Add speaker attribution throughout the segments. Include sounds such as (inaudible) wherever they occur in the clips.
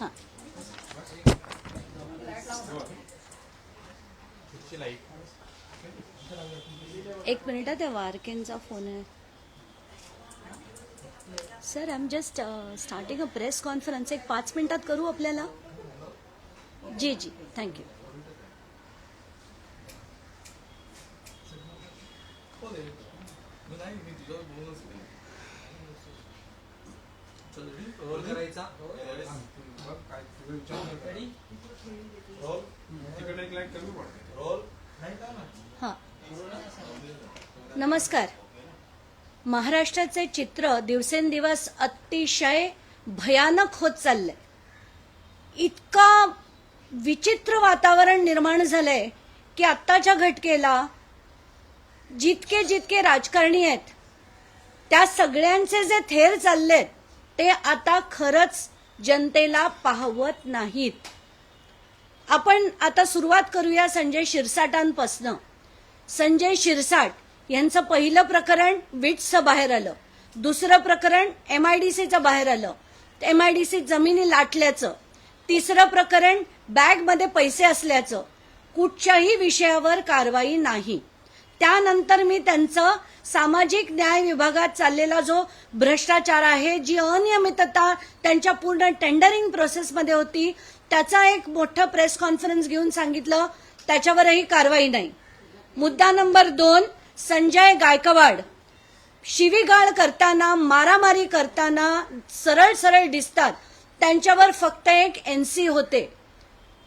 Speaker 1: हां. एक मिनिट त्या वारकेनचा फोन आहे. Sir I am just starting a press conference एक पाच मिनिटात करू आपल्याला? जी जी. थँक्यू
Speaker 2: रोल करायचा.
Speaker 3: तिकडे एक लाइट कमी पडते.
Speaker 2: रोल
Speaker 1: हां. नमस्कार. महाराष्ट्राचे चित्र दिवसेंदिवस अतिशय भयानक होत चाललंय. इतका विचित्र वातावरण निर्माण झालंय की आत्ताच्या घटकेला जितके जितके राजकारणी आहेत त्या सगळ्यांचे जे थेर चाललेत ते आता खरंच जनतेला पाहवत नाहीत. आपण आता सुरुवात करूया संजय शिरसाटांपासनं. संजय शिरसाट यांचं पहिलं प्रकरण विट्सचं बाहेर आलं. दुसरं प्रकरण एमआयडीसीचं बाहेर आलं. एमआयडीसी जमिनी लाटल्याचं. तिसरं प्रकरण बॅगमध्ये पैसे असल्याचं. कुठच्याही विषयावर कारवाई नाही. त्यानंतर मी त्यांचं सामाजिक न्याय विभागात चाललेला जो भ्रष्टाचार आहे जी अनियमितता त्यांच्या पूर्ण टेंडरिंग प्रोसेसमध्ये होती त्याचा एक मोठं प्रेस कॉन्फरन्स घेऊन सांगितलं. त्याच्यावरही कारवाई नाही. मुद्दा नंबर दोन संजय गायकवाड. शिवीगाळ करताना मारामारी करताना सरळ सरळ दिसतात. त्यांच्यावर फक्त एक एनसी होते.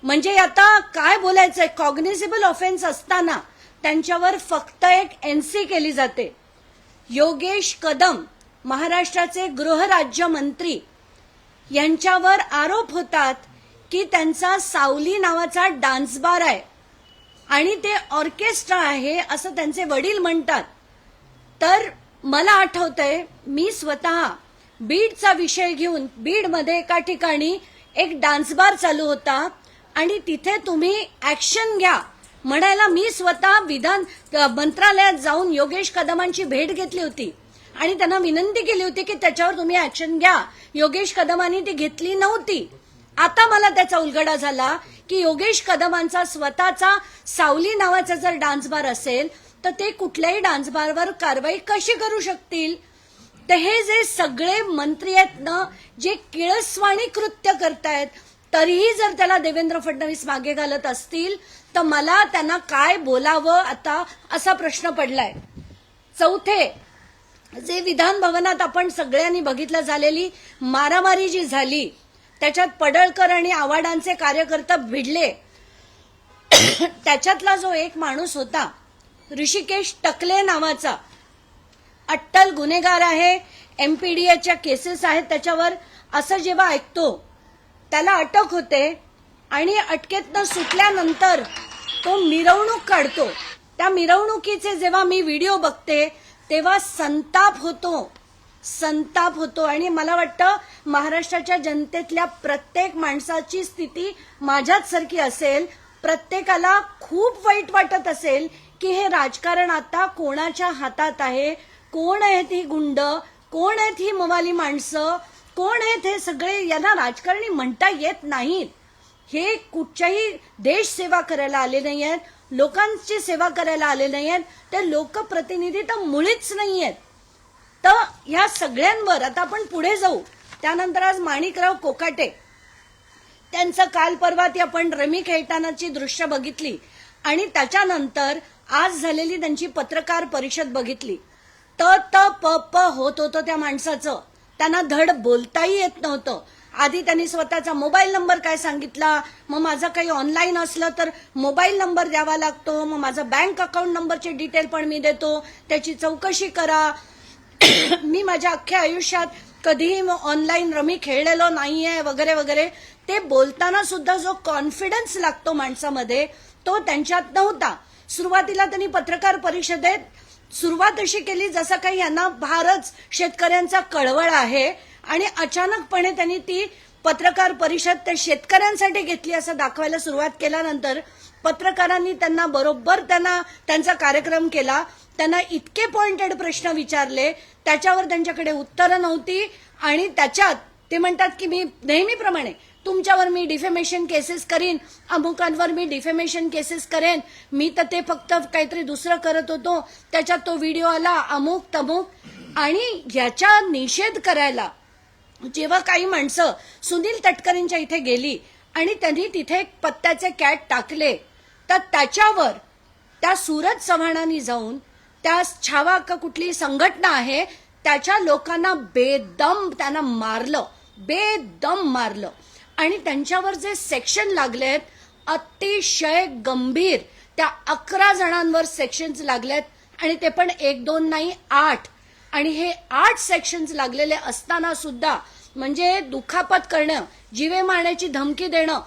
Speaker 1: म्हणजे आता काय बोलायचंय? कॉग्निझिबल ऑफेन्स असताना त्यांच्यावर फक्त एक एनसी केली जाते. योगेश कदम महाराष्ट्राचे गृहराज्यमंत्री यांच्यावर आरोप होतात की त्यांचा सावली नावाचा डान्स बार आहे आणि ते ऑर्केस्ट्रा आहे असं त्यांचे वडील म्हणतात. तर मला आठवतंय मी स्वतः बीडचा विषय घेऊन बीडमध्ये एका ठिकाणी एक डान्स बार चालू होता आणि तिथे तुम्ही ऍक्शन घ्या. म्हणायला मी स्वतः विधान मंत्रालयात जाऊन योगेश कदमांची भेट घेतली होती. आणि त्यांना विनंती केली होती की त्याच्यावर तुम्ही ऍक्शन घ्या. योगेश कदमांनी ती घेतली नव्हती. आता मला त्याचा उलगडा झाला की योगेश कदमांचा स्वतःचा सावली नावाचा जर डान्स बार असेल तर ते कुठल्याही डान्स बारवर कारवाई कशी करू शकतील? तर हे जे सगळे मंत्री आहेत ना जे किळस्वाणी कृत्य करतायत तरीही जर त्याला देवेंद्र फडणवीस मागे घालत असतील तर मला त्यांना काय बोलावं आता असा प्रश्न पडलाय. चौथे जे विधान भवनात आपण सगळ्यांनी बघितलं झालेली मारामारी जी झाली त्याच्यात पडळकर आणि आव्हाडांचे कार्यकर्ता भिडले. (coughs) त्याच्यातला जो एक माणूस होता ऋषिकेश टकले नावाचा अट्टल गुन्हेगार आहे एमपीडीएच्या केसेस आहेत त्याच्यावर असं जेव्हा ऐकतो त्याला अटक होते आणि अटकेतनं सुटल्यानंतर तो मिरवणूक काढतो. त्या मिरवणुकीचे जेव्हा मी व्हिडिओ बघते तेव्हा संताप होतो. संताप होतो. आणि मला वाटतं महाराष्ट्राच्या जनतेतल्या प्रत्येक माणसाची स्थिती माझ्याच सारखी असेल. प्रत्येकाला खूप वाईट वाटत असेल की हे राजकारण आता कोणाच्या हातात आहे? कोण आहेत ही गुंड? कोण आहेत ही मवाली माणसं? कोण आहेत हे सगळे? यांना राजकारणी म्हणता येत नाहीत. हे कुठच्याही देश सेवा करायला आले नाही आहेत लोकांची सेवा करायला आले नाही आहेत ते लोकप्रतिनिधी तर मुळीच नाही आहेत तर ह्या सगळ्यांवर आता आपण पुढे जाऊ. त्यानंतर आज माणिकराव कोकाटे त्यांचं काल परवा ती आपण रमी खेळतानाची दृश्य बघितली आणि त्याच्यानंतर आज झालेली त्यांची पत्रकार परिषद बघितली. त त प प होत होतं त्या माणसाचं. त्यांना धड बोलताही येत नव्हतं. आधी त्यांनी स्वतःचा मोबाईल नंबर काय सांगितला? मग माझं काही ऑनलाईन असलं तर मोबाईल नंबर द्यावा लागतो. मग माझं बँक अकाउंट नंबरचे डिटेल पण मी देतो. त्याची चौकशी करा. (coughs) मी माझ्या अख्ख्या आयुष्यात कधीही ऑनलाईन रमी खेळलेलो नाहीये वगैरे वगैरे. ते बोलताना सुद्धा जो कॉन्फिडन्स लागतो माणसामध्ये तो त्यांच्यात नव्हता. सुरुवातीला त्यांनी पत्रकार परिषदेत सुरुवात अशी केली जसं काही यांना फारच शेतकऱ्यांचा कळवळ आहे. आणि अचानकपणे त्यांनी ती पत्रकार परिषद त्या शेतकऱ्यांसाठी घेतली असं दाखवायला सुरुवात केल्यानंतर पत्रकारांनी त्यांना बरोबर त्यांना त्यांचा कार्यक्रम केला. त्यांना इतके पॉइंटेड प्रश्न विचारले. त्याच्यावर त्यांच्याकडे उत्तरं नव्हती. आणि त्याच्यात ते म्हणतात की मी नेहमीप्रमाणे तुमच्यावर मी डिफेमेशन केसेस करीन. अमुकांवर मी डिफेमेशन केसेस करेन. मी तर ते फक्त काहीतरी दुसरं करत होतो. त्याच्यात तो व्हिडिओ आला अमुक तमुक. आणि याचा निषेध करायला जेव्हा काही माणसं सुनील तटकरेंच्या इथे गेली आणि त्यांनी तिथे एक पत्त्याचे कॅट टाकले तर त्याच्यावर त्या सूरज चव्हाणांनी जाऊन त्या छावा का कुठली संघटना आहे त्याच्या लोकांना बेदम त्यांना मारलं बेदम मारलं. आणि त्यांच्यावर जे सेक्शन लागलेत अतिशय गंभीर त्या अकरा जणांवर सेक्शन्स लागलेत आणि ते पण एक दोन नाही आठ. आणि हे आठ सेक्शन्स लागलेले असताना सुद्धा म्हणजे दुखापत करणं जीवे मारण्याची धमकी देणं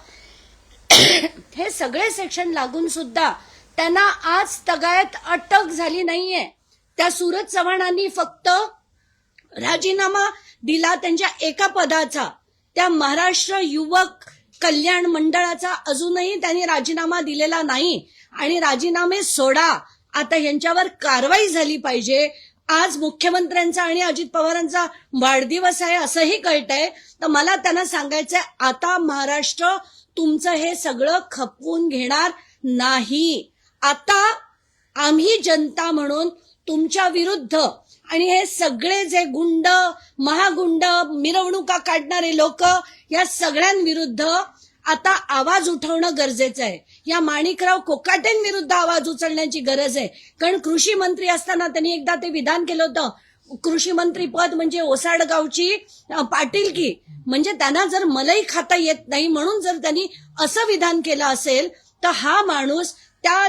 Speaker 1: (coughs) हे सगळे सेक्शन लागून सुद्धा त्यांना आज तगायत अटक झाली नाहीये. त्या सुरत चव्हाणांनी फक्त राजीनामा दिला त्यांच्या एका पदाचा. त्या महाराष्ट्र युवक कल्याण मंडळाचा अजूनही त्यांनी राजीनामा दिलेला नाही. आणि राजीनामे सोडा. आता यांच्यावर कारवाई झाली पाहिजे. आज मुख्यमंत्र्यांचा आणि अजित पवारांचा वाढदिवस आहे असंही कळतंय. तर मला त्यांना सांगायचंय आता महाराष्ट्र तुमचं हे सगळं खपवून घेणार नाही. आता आम्ही जनता म्हणून तुमच्या विरुद्ध आणि हे सगळे जे गुंड महागुंड मिरवणुका काढणारे लोक या सगळ्यांविरुद्ध आता आवाज उठवणं गरजेचं आहे. या माणिकराव कोकाटेंविरुद्ध आवाज उचलण्याची गरज आहे. कारण कृषी मंत्री असताना त्यांनी एकदा ते विधान केलं होतं. कृषी मंत्री पद म्हणजे ओसाडगावची पाटील की म्हणजे त्यांना जर मलई खाता येत नाही म्हणून जर त्यांनी असं विधान केलं असेल तर हा माणूस त्या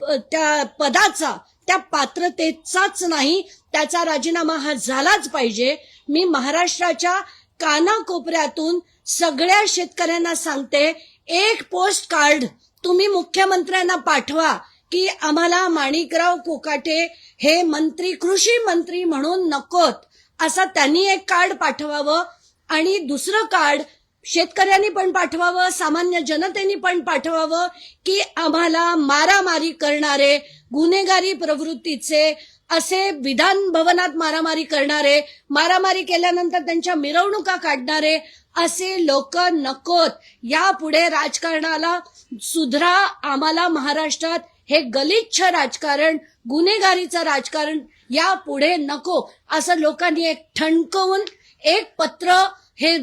Speaker 1: त्या पदाचा त्या पात्रतेचाच नाही. त्याचा राजीनामा हा झालाच पाहिजे. मी महाराष्ट्राच्या कानाकोपऱ्यातून सगळ्या शेतकऱ्यांना सांगते एक पोस्ट कार्ड तुम्ही मुख्यमंत्र्यांना पाठवा की आम्हाला माणिकराव कोकाटे हे मंत्री कृषी मंत्री म्हणून नकोत. असं त्यांनी एक कार्ड पाठवावं आणि दुसरं कार्ड शेतकऱ्यांनी पण पाठवावं सामान्य जनतेने पण पाठवावं की आम्हाला मारामारी करणारे गुन्हेगारी प्रवृत्तीचे असे विधान भवनात मारामारी करणारे मारामारी केल्यानंतर त्यांच्या मिरवणुका काढणारे असे लोक नकोत. यापुढे राजकारणाला सुधरा आम्हाला महाराष्ट्रात हे गलिच्छ राजकारण गुन्हेगारीचं राजकारण यापुढे नको. असं लोकांनी एक ठणकवून एक पत्र हे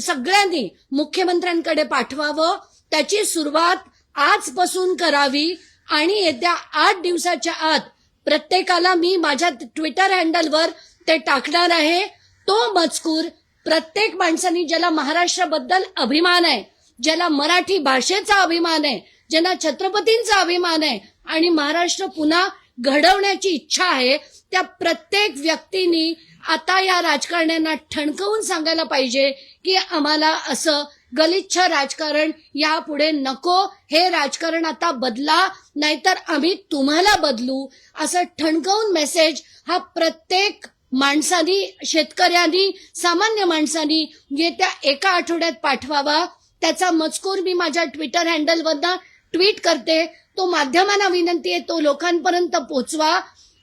Speaker 1: सगळ्यांनी मुख्यमंत्र्यांकडे पाठवावं. त्याची सुरुवात आजपासून करावी आणि येत्या आठ दिवसाच्या आत प्रत्येकाला मी माझ्या ट्विटर हँडलवर ते टाकणार आहे. तो मजकूर प्रत्येक माणसानी ज्याला महाराष्ट्राबद्दल अभिमान आहे ज्याला मराठी भाषेचा अभिमान आहे ज्यांना छत्रपतींचा अभिमान आहे आणि महाराष्ट्र पुन्हा घडवण्याची इच्छा आहे त्या प्रत्येक व्यक्तीनी आता या राजकारण्यांना ठणकवून सांगायला पाहिजे की आम्हाला असं गलिच्छ राजकारण यापुढे नको हे राजकारण आता बदला नाहीतर आम्ही तुम्हाला बदलू असं ठणकवून मेसेज हा प्रत्येक माणसानी शेतकऱ्यांनी सामान्य माणसानी येत्या एका आठवड्यात पाठवावा. त्याचा मजकूर मी माझ्या ट्विटर हँडलवरनं ट्विट करते. तो माध्यमांना विनंती आहे तो लोकांपर्यंत पोचवा.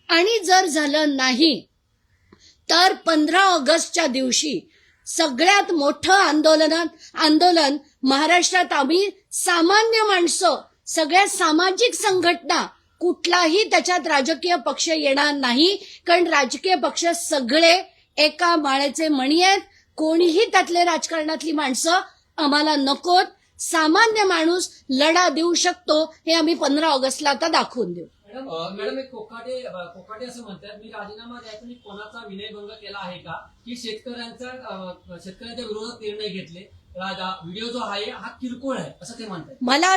Speaker 1: आणि जर झालं नाही तर पंधरा ऑगस्टच्या दिवशी सगळ्यात मोठं आंदोलन आंदोलन महाराष्ट्रात आम्ही सामान्य माणसं सगळ्या सामाजिक संघटना कुठलाही त्याच्यात राजकीय पक्ष येणार नाही. कारण राजकीय पक्ष सगळे एका माळ्याचे मणी आहेत. कोणीही त्यातले राजकारणातली माणसं आम्हाला नकोत. सामान्य माणूस लढा देऊ शकतो हे आम्ही पंधरा ऑगस्टला आता दाखवून देऊ.
Speaker 2: मॅडम एक कोकाटे कोकाटे असं म्हणतात. मी राजीनामा द्यायचा मी कोणाचा विनयभंग केला आहे का? की शेतकऱ्यांचा शेतकऱ्यांच्या विरोधात निर्णय घेतले. व्हिडिओ जो आहे हा किरकोळ आहे असं ते म्हणतात.
Speaker 1: मला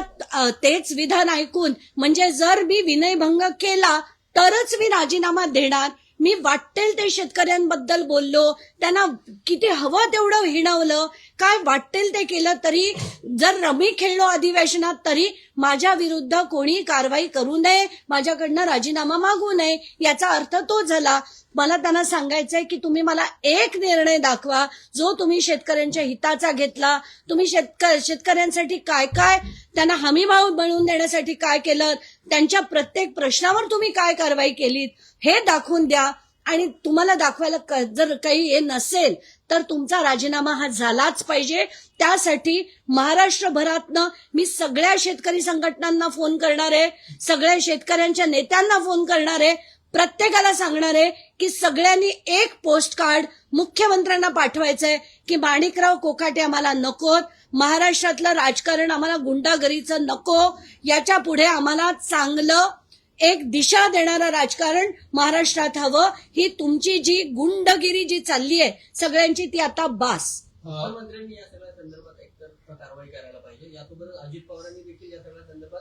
Speaker 1: तेच विधान ऐकून म्हणजे जर मी विनयभंग केला तरच मी राजीनामा देणार. मी वाटेल ते शेतकऱ्यांबद्दल बोललो त्यांना किती हवं तेवढं हिणवलं. काय वाटेल ते केलं तरी जर रमी खेळलो अधिवेशनात तरी माझ्या विरुद्ध कोणी कारवाई करू नये माझ्याकडनं राजीनामा मागू नये याचा अर्थ तो झाला. मला त्यांना सांगायचंय की तुम्ही मला एक निर्णय दाखवा जो तुम्ही शेतकऱ्यांच्या हिताचा घेतला. तुम्ही शेतक शेतकऱ्यांसाठी काय काय त्यांना हमी भाव मिळवून देण्यासाठी काय केलं त्यांच्या प्रत्येक प्रश्नावर तुम्ही काय कारवाई केलीत हे दाखवून द्या. आणि तुम्हाला दाखवायला क- जर काही हे नसेल तर तुमचा राजीनामा हा झालाच पाहिजे. त्यासाठी महाराष्ट्रभरातनं मी सगळ्या शेतकरी संघटनांना फोन करणार आहे सगळ्या शेतकऱ्यांच्या नेत्यांना फोन करणार आहे. प्रत्येकाला सांगणार आहे की सगळ्यांनी एक पोस्ट कार्ड मुख्यमंत्र्यांना पाठवायचंय की माणिकराव कोकाटे आम्हाला नकोत महाराष्ट्रातलं राजकारण आम्हाला गुंडागरीचं नको याच्यापुढे आम्हाला चांगलं एक दिशा देणारं राजकारण महाराष्ट्रात हवं. ही तुमची जी गुंडगिरी जी चालली आहे सगळ्यांची ती आता बास.
Speaker 4: मुख्यमंत्र्यांनी या सगळ्या संदर्भात एकतर कारवाई करायला पाहिजे. यासोबतच अजित पवारांनी देखील या सगळ्या संदर्भात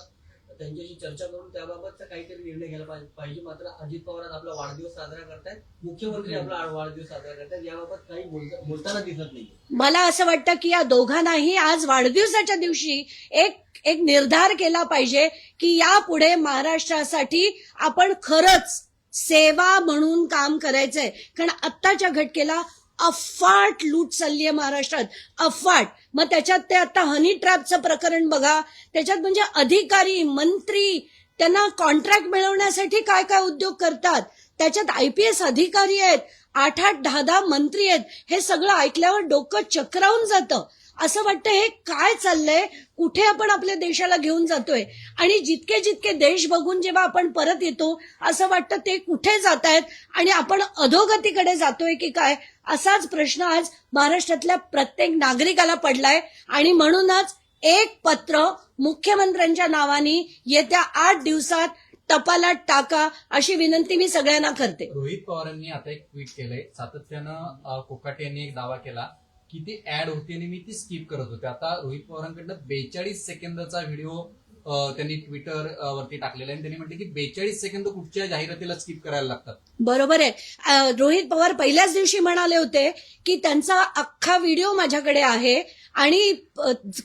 Speaker 4: त्यांच्याशी चर्चा करून त्याबाबतचा काहीतरी निर्णय घ्यायला पाहिजे- मात्र अजित पवार आपला वाढदिवस साजरा करतायत. मुख्यमंत्री आपला वाढदिवस साजरा करतायत. याबाबत काही बोलता- बोलताना दिसत नाही
Speaker 1: मला असं वाटतं की या दोघांनाही आज वाढदिवसाच्या दिवशी एक एक निर्धार केला पाहिजे की यापुढे महाराष्ट्रासाठी आपण खरंच सेवा म्हणून काम करायचंय. कारण आत्ताच्या घटकेला अफाट लूट चालली आहे महाराष्ट्रात. अफाट. मग त्याच्यात ते आता हनी ट्रॅपचं प्रकरण बघा. त्याच्यात म्हणजे अधिकारी मंत्री त्यांना कॉन्ट्रॅक्ट मिळवण्यासाठी काय काय उद्योग करतात? त्याच्यात आयपीएस अधिकारी आहेत आठ आठ दहा दहा मंत्री आहेत. हे सगळं ऐकल्यावर डोकं चक्रावून जातं. असं वाटतं हे काय चाललंय? कुठे आपण आपल्या देशाला घेऊन जातोय? आणि जितके जितके देश बघून जेव्हा आपण परत येतो असं वाटतं ते कुठे जात आहेत आणि आपण अधोगतीकडे जातोय की काय? असाच प्रश्न आज महाराष्ट्रातल्या प्रत्येक नागरिकाला पडलाय. आणि म्हणूनच एक पत्र मुख्यमंत्र्यांच्या नावाने येत्या आठ दिवसात टपालात टाका अशी विनंती मी सगळ्यांना करते.
Speaker 5: रोहित पवारांनी आता एक ट्विट केलंय. सातत्यानं कोकाटे यांनी एक दावा केला की ती ऍड होती आणि मी ती स्किप करत होते. आता रोहित पवारांकडनं बेचाळीस सेकंदाचा व्हिडिओ त्यांनी ट्विटर वरती टाकलेलं आहे. आणि त्यांनी म्हटलं की बेचाळीस सेकंद कुठच्या जाहिरातीला स्किप करायला लागतात?
Speaker 1: बरोबर आहे. रोहित पवार पहिल्याच दिवशी म्हणाले होते की त्यांचा अख्खा व्हिडिओ माझ्याकडे आहे. आणि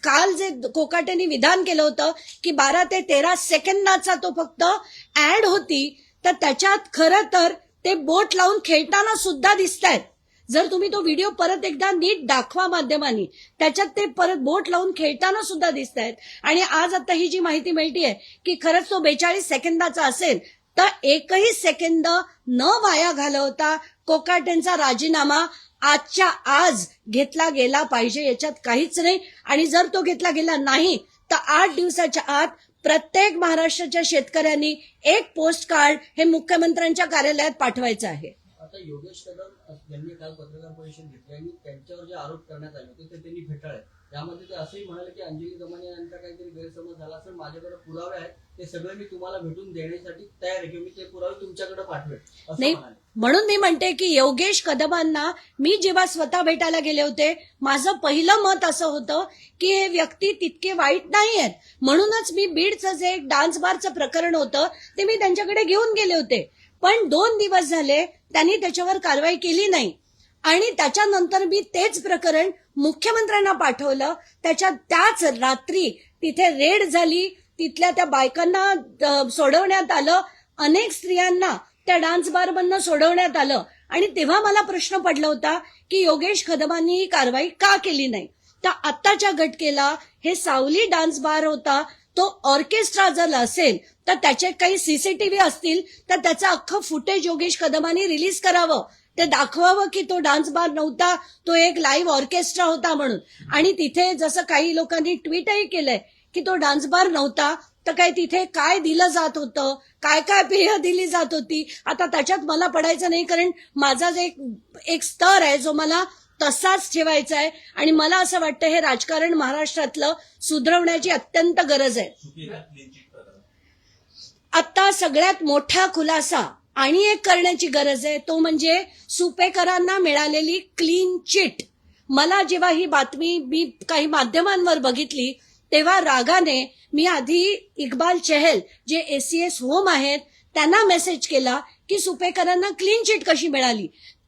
Speaker 1: काल जे कोकाटेंनी विधान केलं होतं की बारा ते तेरा सेकंदाचा तो फक्त ऍड होती तर त्याच्यात खरं तर ते बोट लावून खेळताना सुद्धा दिसत आहेत जर तुम्ही तो व्हिडिओ परत एकदा नीट दाखवा माध्यमांनी त्याच्यात ते परत बोट लावून खेळताना सुद्धा दिसत आहेत आणि आज आता ही जी माहिती मिळतीये की खरंच तो बेचाळीस सेकंदाचा असेल तर एकही सेकंद न वाया घालवता कोकाटेंचा राजीनामा आजच्या आज घेतला गेला पाहिजे याच्यात काहीच नाही. आणि जर तो घेतला गेला नाही तर आठ दिवसाच्या आत प्रत्येक महाराष्ट्राच्या शेतकऱ्यांनी एक पोस्ट कार्ड हे मुख्यमंत्र्यांच्या कार्यालयात पाठवायचं आहे.
Speaker 4: आता योगेश कदम यांनी काल पत्रकार परिषद घेतली आणि त्यांच्यावर जे आरोप करण्यात आले होते ते त्यांनी फेटाळले. त्यामध्ये ते असंही म्हणाले की अंजली दमाने यांचा काहीतरी गैरसमज झाला असेल माझ्याकडे पुरावे आहेत ते सगळे मी तुम्हाला भेटून देण्यासाठी तयार आहे किंवा मी ते पुरावे तुमच्याकडे पाठवेल असं
Speaker 1: नाही
Speaker 4: म्हणाले.
Speaker 1: म्हणून मी म्हणते की योगेश कदमांना मी जेव्हा स्वतः भेटायला गेले होते माझं पहिलं मत असं होतं की हे व्यक्ती तितके वाईट नाही आहेत म्हणूनच मी बीडचं जे एक डान्स बारचं प्रकरण होतं ते मी त्यांच्याकडे घेऊन गेले होते. पण दोन दिवस झाले त्यांनी त्याच्यावर कारवाई केली नाही. आणि त्याच्यानंतर मी तेच प्रकरण मुख्यमंत्र्यांना पाठवलं. त्याच्या त्याच रात्री तिथे रेड झाली. तिथल्या त्या बायकांना सोडवण्यात आलं. अनेक स्त्रियांना त्या डान्स बारमधनं सोडवण्यात आलं. आणि तेव्हा मला प्रश्न पडला होता की योगेश कदमांनी ही कारवाई का केली नाही? तर आत्ताच्या घटकेला हे सावली डान्स बार होता. तो ऑर्केस्ट्रा जर असेल तर त्याचे काही सीसीटीव्ही असतील तर त्याचं अख्खं फुटेज योगेश कदमांनी रिलीज करावं. ते दाखवावं की तो डान्स बार नव्हता तो एक लाईव्ह ऑर्केस्ट्रा होता म्हणून. आणि तिथे जसं काही लोकांनी ट्विटही केलंय की तो डान्स बार नव्हता तर काय तिथे काय दिलं जात होतं काय काय पेय दिली जात होती आता त्याच्यात मला पडायचं नाही कारण माझा जे एक एक स्तर आहे जो मला तसाच ठेवायचा आहे आणि मला असं वाटतं हे राजकारण महाराष्ट्रातलं सुधरवण्याची अत्यंत गरज आहे. आता सगळ्यात मोठा खुलासा आणि एक करण्याची गरज आहे तो म्हणजे सुपेकरांना मिळालेली क्लीन चिट मला जेव्हा ही बातमी मी काही माध्यमांवर बघितली तेव्हा रागाने मी आधी इक्बाल चहल जे एसीएस होम आहेत त्यांना मेसेज केला की सुपेकरांना क्लीन चिट कशी मिळाली?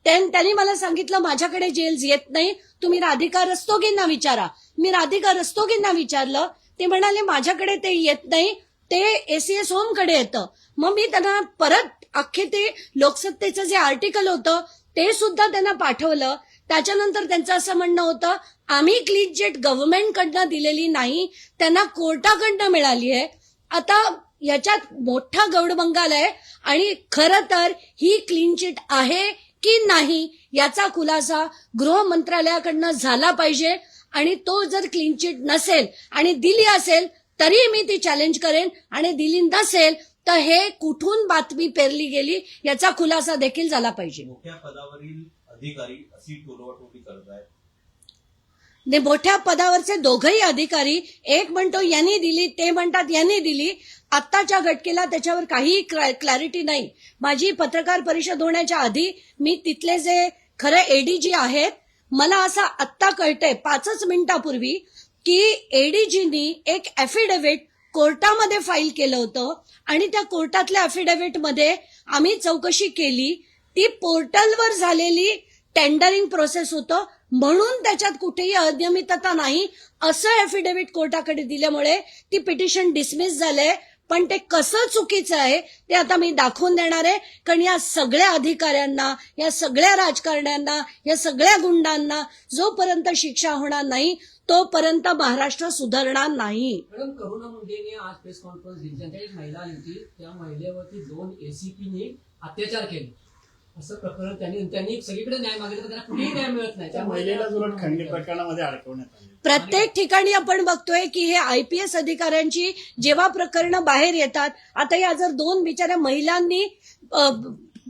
Speaker 1: त्यांनी मला सांगितलं माझ्याकडे जेल्स येत नाही. तुम्ही राधिका रस्तोगींना विचारा. मी राधिका रस्तोगींना विचारलं. ते म्हणाले माझ्याकडे ते येत नाही. ते एसीएस होमकडे येतं. मग मी त्यांना परत अख्खे ते लोकसत्तेचं जे आर्टिकल होतं ते सुद्धा त्यांना पाठवलं. त्याच्यानंतर त्यांचं असं म्हणणं होतं आम्ही क्लीन जेट गव्हर्नमेंटकडनं दिलेली नाही. त्यांना कोर्टाकडनं मिळाली आहे. आता याच्यात मोठा गौडबंगाल आहे आणि खरं तर ही क्लीन चिट आहे. की नाही याचा खुलासा गृह मंत्रालयाकडनं झाला पाहिजे. आणि तो जर क्लीन चिट नसेल आणि दिली असेल तरी मी ती चॅलेंज करेन. आणि दिली नसेल तर हे कुठून बातमी पेरली गेली याचा खुलासा देखील झाला पाहिजे.
Speaker 6: मोठ्या पदावरील अधिकारी अशी टोलवाटोली करत आहेत
Speaker 1: मोठ्या पदावरचे दोघही अधिकारी एक म्हणतो यांनी दिली ते म्हणतात यांनी दिली. आत्ताच्या घटकेला त्याच्यावर काही क्लॅरिटी नाही. माझी पत्रकार परिषद होण्याच्या आधी मी तिथले जे खरे एडीजी आहेत मला असं आत्ता कळतंय पाचच मिनिटापूर्वी की एडीजीनी एक ॲफिडेव्हिट कोर्टामध्ये फाईल केलं होतं आणि त्या कोर्टातल्या अफिडेव्हिटमध्ये आम्ही चौकशी केली. ती पोर्टलवर झालेली टेंडरिंग प्रोसेस होतं. म्हणून त्याच्यात कुठेही अनियमितता नाही. असं एफिडेव्हिट कोर्टाकडे दिल्यामुळे ती पिटिशन डिसमिस झालंय पण ते कसं चुकीचं आहे ते आता मी दाखवून देणार आहे. कारण या सगळ्या अधिकाऱ्यांना या सगळ्या राजकारण्यांना या सगळ्या गुंडांना जोपर्यंत शिक्षा होणार नाही तोपर्यंत महाराष्ट्र सुधारणार नाही.
Speaker 2: मॅडम करुणा मुंडेने आज प्रेस कॉन्फरन्स दिली. एक महिला आली होती त्या महिलेवरती दोन एसीपीने अत्याचार केले. असं प्रकरण त्यांनी त्यांनी सगळीकडे न्याय मागितला पण त्यांना कुठेही न्याय मिळत नाही.
Speaker 7: त्या महिलेला उलट खंडणी प्रकरणामध्ये अडकवण्यात आले.
Speaker 1: प्रत्येक ठिकाणी आपण बघतोय की हे आय पी एस अधिकाऱ्यांची जेव्हा प्रकरणं बाहेर येतात आता या जर दोन बिचाऱ्या महिलांनी अ,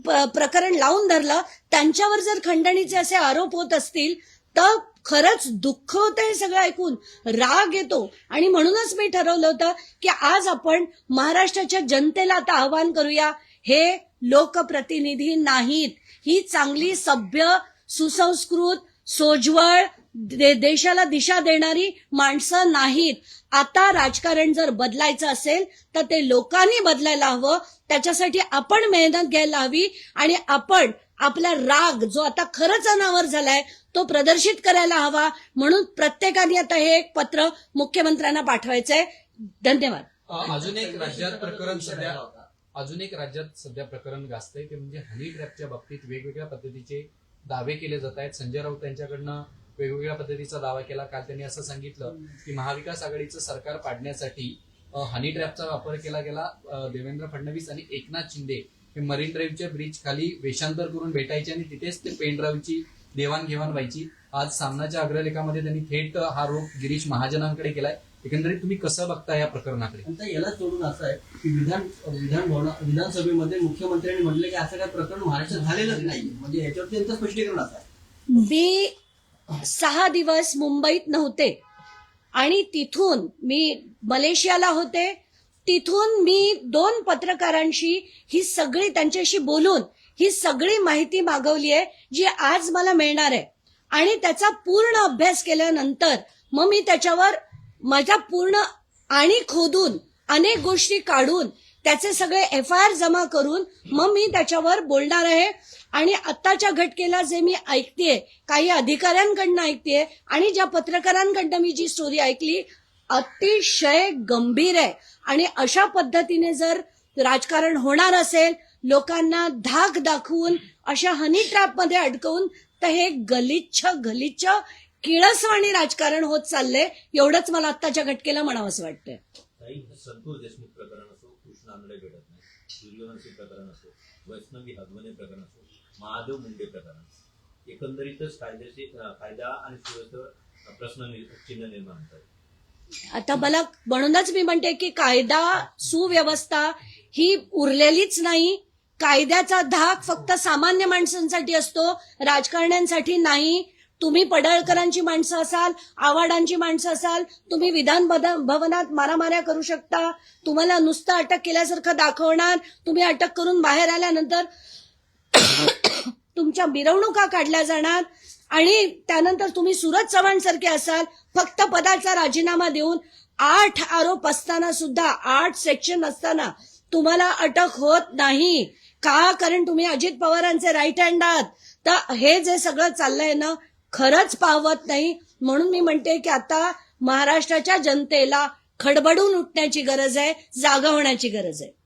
Speaker 1: प- प्रकरण लावून धरलं त्यांच्यावर जर खंडणीचे असे आरोप होत असतील तर खरंच दुःख होतं हे सगळं ऐकून राग येतो. आणि म्हणूनच मी ठरवलं होतं की आज आपण महाराष्ट्राच्या जनतेला आता आवाहन करूया. हे लोकप्रतिनिधी नाहीत. ही चांगली सभ्य सुसंस्कृत सोज्वळ दे- देशाला दिशा देणारी माणसं नाहीत. आता राजकारण जर बदलायचं असेल तर ते लोकांनी बदलायला हवं. त्याच्यासाठी आपण मेहनत घ्यायला हवी आणि आपण आपला राग जो आता खरंच अनावर झालाय तो प्रदर्शित करायला हवा. म्हणून प्रत्येकाने आता हे एक पत्र मुख्यमंत्र्यांना पाठवायचंय. धन्यवाद.
Speaker 5: अजून एक राज्यात प्रकरण सध्या अजून एक राज्यात सध्या प्रकरण गाजतंय ते म्हणजे हनी ट्रॅपच्या बाबतीत वेगवेगळ्या पद्धतीचे दावे केले जात आहेत. संजय राऊत यांच्याकडनं वेगवेगळ्या पद्धतीचा दावा केला. काल त्यांनी असं सांगितलं की महाविकास आघाडीचं सरकार पाडण्यासाठी हनी ट्रॅपचा वापर केला गेला. देवेंद्र फडणवीस आणि एकनाथ शिंदे हे मरीन ड्राईव्हच्या ब्रिज खाली वेषांतर करून भेटायचे आणि तिथेच ते पेन ड्राईव्हची देवाणघेवाण व्हायची. आज सामनाच्या अग्रलेखामध्ये त्यांनी थेट हा रोग गिरीश महाजनांकडे केलाय. एकंदरीत तुम्ही कसं बघता या प्रकरणाकडे?
Speaker 4: आता याला सोडून असं आहे की विधान विधान भवना विधानसभेमध्ये मुख्यमंत्र्यांनी म्हटलं की असं काही प्रकरण महाराष्ट्रात झालेलंच नाही म्हणजे याच्यावर त्यांचं स्पष्टीकरण असं आहे.
Speaker 1: मी सहा दिवस मुंबईत नव्हते आणि तिथून मी मलेशियाला होते. तिथून मी दोन पत्रकारांशी ही सगळी त्यांच्याशी बोलून ही सगळी माहिती मागवली आहे जी आज मला मिळणार आहे. आणि त्याचा पूर्ण अभ्यास केल्यानंतर मग मी त्याच्यावर माझा पूर्ण आणि खोदून अनेक गोष्टी काढून त्याचे सगळे एफ आय आर जमा करून मग मी त्याच्यावर बोलणार आहे. आणि आत्ताच्या घटकेला जे मी ऐकतेय काही अधिकाऱ्यांकडनं ऐकतेय आणि ज्या पत्रकारांकडनं मी जी स्टोरी ऐकली अतिशय गंभीर आहे. आणि अशा पद्धतीने जर राजकारण होणार असेल लोकांना धाक दाखवून अशा हनी ट्रॅपमध्ये अडकवून तर हे गलिच्छ गलिच्छ किळसवाणी राजकारण होत चाललंय एवढंच मला आत्ताच्या घटकेला म्हणावंसं वाटतंय.
Speaker 6: संतोष देशमुख प्रकरण असो कृष्ण आंधळे भेटत नाही दुर्योधनचे प्रकरण असो वैष्णवी हगवणे प्रकरण असो महादेव मुंडे प्रकरण असो. एकंदरीतच कायदा आणि सुव्यवस्थेवर प्रश्न चिन्ह निर्माण होतात.
Speaker 1: आता मला म्हणूनच मी म्हणते की कायदा सुव्यवस्था ही उरलेलीच नाही. कायद्याचा धाक फक्त सामान्य माणसांसाठी असतो राजकारण्यांसाठी नाही. तुम्ही पडळकरांची माणसं असाल आव्हाडांची माणसं असाल तुम्ही विधान भवनात मारामाऱ्या करू शकता. तुम्हाला नुसतं अटक केल्यासारखं दाखवणार. तुम्ही अटक करून बाहेर आल्यानंतर (coughs) तुमच्या मिरवणुका काढल्या जाणार. आणि त्यानंतर तुम्ही सुरज चव्हाण सारखे असाल फक्त पदाचा राजीनामा देऊन आठ आरोप असताना सुद्धा आठ सेक्शन असताना तुम्हाला अटक होत नाही. का? कारण तुम्ही अजित पवारांचे राईट हँड आहात. तर हे जे सगळं चाललंय ना खरंच पावत नाही. म्हणून मी म्हणते की आता महाराष्ट्राच्या जनतेला खडबडून उठण्याची गरज आहे जागा होण्याची गरज आहे.